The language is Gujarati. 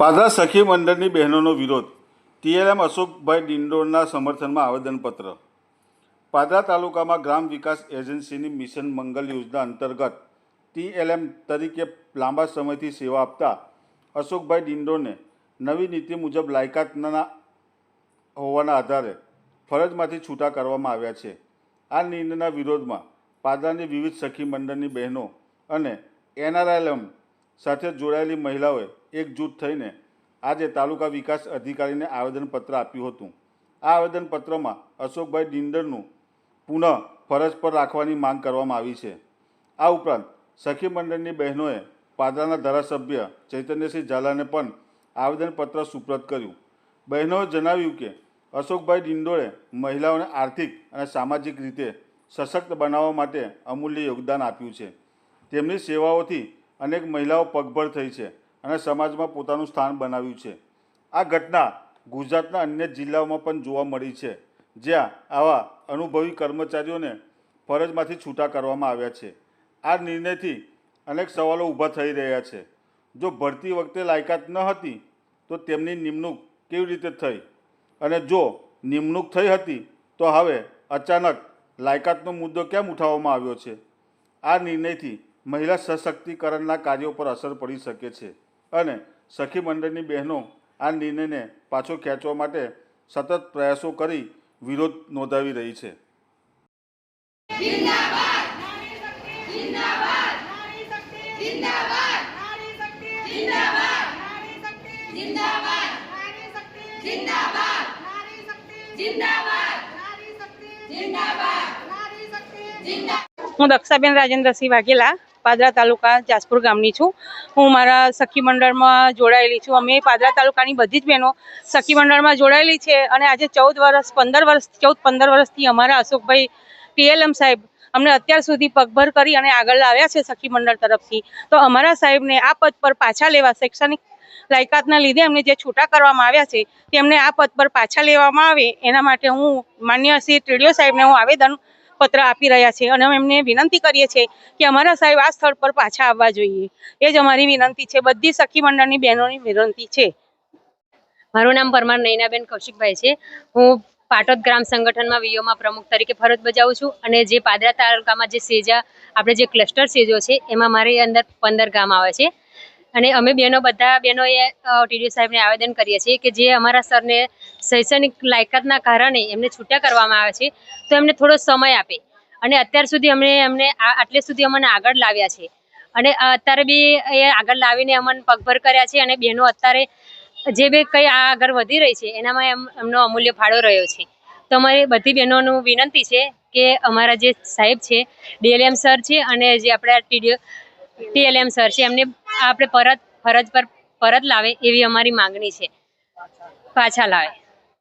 પાદરા સખી મંડળની બહેનોનો વિરોધ. ટીએલએમ અશોકભાઈ ડિંડોરના સમર્થનમાં આવેદનપત્ર. પાદરા તાલુકામાં ગ્રામ વિકાસ એજન્સીની મિશન મંગલ યોજના અંતર્ગત ટીએલએમ તરીકે લાંબા સમયથી સેવા આપતા અશોકભાઈ ડિંડોને નવી નીતિ મુજબ લાયકાતના હોવાના આધારે ફરજમાંથી છૂટા કરવામાં આવ્યા છે. આ નિર્ણયના વિરોધમાં પાદરાની વિવિધ સખી મંડળની બહેનો અને એનઆરએલએમ સાથે જોડાયેલી મહિલાઓએ એકજૂટ થઈને આજે તાલુકા વિકાસ અધિકારીને આવેદનપત્ર આપ્યું હતું. આ આવેદનપત્રમાં અશોકભાઈ ડિંડરનું પુનઃ ફરજ પર રાખવાની માંગ કરવામાં આવી છે. આ ઉપરાંત સખી મંડળની બહેનોએ પાદરાના ધારાસભ્ય ચૈતન્યસિંહ ઝાલાને પણ આવેદનપત્ર સુપ્રત કર્યું. બહેનોએ જણાવ્યું કે, અશોકભાઈ ડિંડોળે મહિલાઓને આર્થિક અને સામાજિક રીતે સશક્ત બનાવવા માટે અમૂલ્ય યોગદાન આપ્યું છે. તેમની સેવાઓથી અનેક મહિલાઓ પગભર થઈ છે. અને સમાજમાં પોતાનું સ્થાન બનાવ્યું છે. આ ઘટના ગુજરાતના અન્ય જિલ્લાઓમાં પણ જોવા મળી છે, જ્યાં આવા અનુભવી કર્મચારીઓને ફરજમાંથી છૂટા કરવામાં આવ્યા છે. આ નિર્ણયથી અનેક સવાલો ઊભા થઈ રહ્યા છે. જો ભરતી વખતે લાયકાત ન હતી, તો તેમની નિમણૂક કેવી રીતે થઈ? અને જો નિમણૂક થઈ હતી, તો હવે અચાનક લાયકાતનો મુદ્દો કેમ ઉઠાવવામાં આવ્યો છે? આ નિર્ણયથી મહિલા સશક્તિકરણના કાર્યો પર અસર પડી શકે છે. અને સખી મંડળની બહેનો આ નિર્ણયને પાછો ખેંચવા માટે સતત પ્રયાસો કરી વિરોધ નોંધાવી રહી છે. નારી શક્તિ! જિંદાબાદ! નારી શક્તિ! જિંદાબાદ! નારી શક્તિ! જિંદાબાદ! નારી શક્તિ! જિંદાબાદ! નારી શક્તિ! જિંદાબાદ! નારી શક્તિ! જિંદાબાદ! નારી શક્તિ! જિંદાબાદ! હું દક્ષાબેન રાજેન્દ્રસિંહ વાઘેલા. પાદરા તાલુકા જાસપુર ગામની છું. હું મારા સખી મંડળમાં જોડાયેલી છું. અમે પાદરા તાલુકાની બધી જ બહેનો સખી મંડળમાં જોડાયેલી છે અને આજે ચૌદ વર્ષ, પંદર વર્ષ, ચૌદ, પંદર વર્ષથી અમારા અશોકભાઈ ટીએલએમ સાહેબ અમને અત્યાર સુધી પગભર કરી અને આગળ લાવ્યા છે સખી મંડળ તરફથી. તો અમારા સાહેબને આ પદ પર પાછા લેવા, શૈક્ષણિક લાયકાતના લીધે એમને જે છૂટા કરવામાં આવ્યા છે તેમને આ પદ પર પાછા લેવામાં આવે. એના માટે હું માન્ય શ્રી ટીડીઓ સાહેબને હું આવેદન પત્ર આપી રહ્યા છે અને એમને વિનંતી કરીએ છીએ કે અમારા સાહેબ આ સ્થળ પર પાછા આવવા જોઈએ. એ જ અમારી વિનંતી છે. બધી સખી મંડળની બહેનોની વિનંતી છે. મારું નામ પરમાર નૈનાબેન કૌશિકભાઈ છે. હું પાટોદ ગ્રામ સંગઠનમાં વીઓમાં પ્રમુખ તરીકે ફરજ બજાવું છું અને જે પાદરા તાલુકામાં જે સેજા, આપણે જે ક્લસ્ટર સેજો છે, એમાં મારી અંદર પંદર ગામ આવે છે. અને અમે બહેનો બધા બહેનોએ ટીડીઓ સાહેબને આવેદન કરીએ છીએ કે જે અમારા સરને શૈક્ષણિક લાયકાતના કારણે એમને છૂટા કરવામાં આવે છે, તો એમને થોડો સમય આપે. અને અત્યાર સુધી અમને, એમને આટલે સુધી અમને આગળ લાવ્યા છે. અને અત્યારે બી એ આગળ લાવીને અમને પગભર કર્યા છે અને બહેનો અત્યારે જે બી કંઈ આગળ વધી રહી છે, એનામાં એમ, એમનો અમૂલ્ય ફાળો રહ્યો છે. તો અમારી બધી બહેનોનું વિનંતી છે કે અમારા જે સાહેબ છે ડીએલએમ સર છે અને જે આપણા ટીડીઓ ટીએલએમ સર છે, એમને આપણે પરત ફરજ પર પરત લાવે એવી અમારી માંગણી છે. પાછા લાવે.